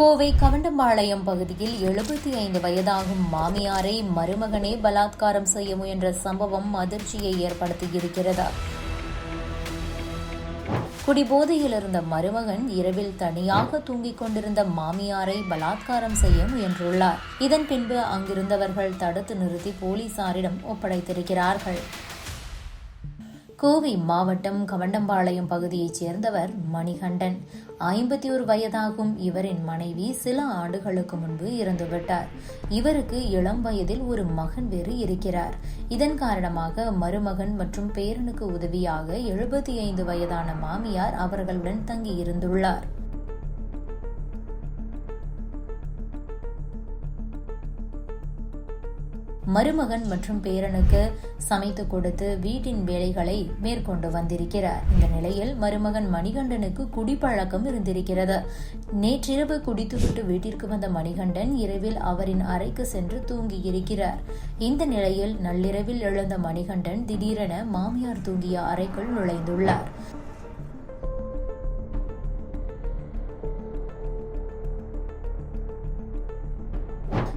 கோவை கவண்டம்பாளையம் பகுதியில் எழுபத்தி ஐந்து வயதாகும் மாமியாரை மருமகனே பலாத்காரம் செய்ய முயன்ற சம்பவம் அதிர்ச்சியை ஏற்படுத்தியிருக்கிறது. குடிபோதையில் இருந்த மருமகன் இரவில் தனியாக தூங்கிக் கொண்டிருந்த மாமியாரை பலாத்காரம் செய்ய முயன்றுள்ளார். இதன் பின்பு அங்கிருந்தவர்கள் தடுத்து நிறுத்தி போலீசாரிடம் ஒப்படைத்திருக்கிறார்கள். கோவை மாவட்டம் கவண்டம்பாளையம் பகுதியைச் சேர்ந்தவர் மணிகண்டன். ஐம்பத்தி ஒரு வயதாகும் இவரின் மனைவி சில ஆண்டுகளுக்கு முன்பு இறந்துவிட்டார். இவருக்கு இளம் வயதில் ஒரு மகன் வேறு இருக்கிறார். இதன் காரணமாக மருமகன் மற்றும் பேரனுக்கு உதவியாக எழுபத்தி ஐந்து வயதான மாமியார் அவர்களுடன் தங்கியிருந்துள்ளார். மருமகன் மற்றும் பேரனுக்கு சமைத்து கொடுத்து வீட்டின் வேலைகளை மேற்கொண்டு வந்திருக்கிறார். இந்த நிலையில் மருமகன் மணிகண்டனுக்கு குடிப்பழக்கம் இருந்திருக்கிறது. நேற்றிரவு குடித்துவிட்டு வீட்டிற்கு வந்த மணிகண்டன் இரவில் அவரின் அறைக்கு சென்று தூங்கியிருக்கிறார். இந்த நிலையில் நள்ளிரவில் எழுந்த மணிகண்டன் திடீரென மாமியார் தூங்கிய அறைக்குள் நுழைந்துள்ளார்.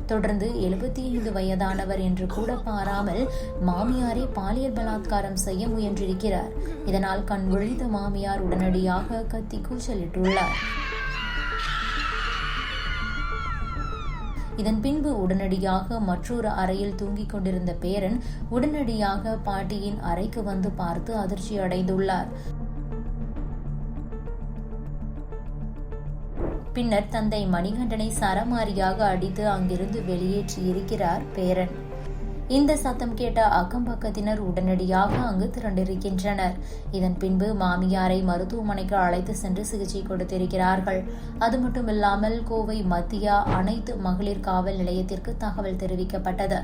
தொடர்ந்து எழுபத்தி ஐந்து வயதானவர் என்று கூட பாராமல் மாமியாரை பாலியல் பலாத்காரம் செய்ய முயன்றிருக்கிறார். இதனால் கண் விழித்த மாமியார் உடனடியாக கத்தி கூச்சலிட்டுள்ளார். இதன் பின்பு உடனடியாக மற்றொரு அறையில் தூங்கிக் கொண்டிருந்த பேரன் உடனடியாக பாட்டியின் அறைக்கு வந்து பார்த்து அதிர்ச்சி அடைந்துள்ளார் பின்னர் தந்தை மணிகண்டனை சரமாரியாக அடித்து அங்கிருந்து வெளியேற்றி இருக்கிறார் பேரன். இந்த சத்தம் கேட்ட அக்கம் பக்கத்தினர் உடனடியாக அங்கு திரண்டிருக்கின்றனர். இதன் பின்பு மாமியாரை மருத்துவமனைக்கு அழைத்து சென்று சிகிச்சை கொடுத்திருக்கிறார்கள். அது மட்டுமில்லாமல் கோவை மத்திய அனைத்து மகளிர் காவல் நிலையத்திற்கு தகவல் தெரிவிக்கப்பட்டது.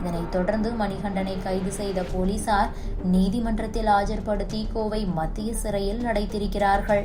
இதனைத் தொடர்ந்து மணிகண்டனை கைது செய்த போலீசார் நீதிமன்றத்தில் ஆஜர்படுத்தி கோவை மத்திய சிறையில் அடைத்திருக்கிறார்கள்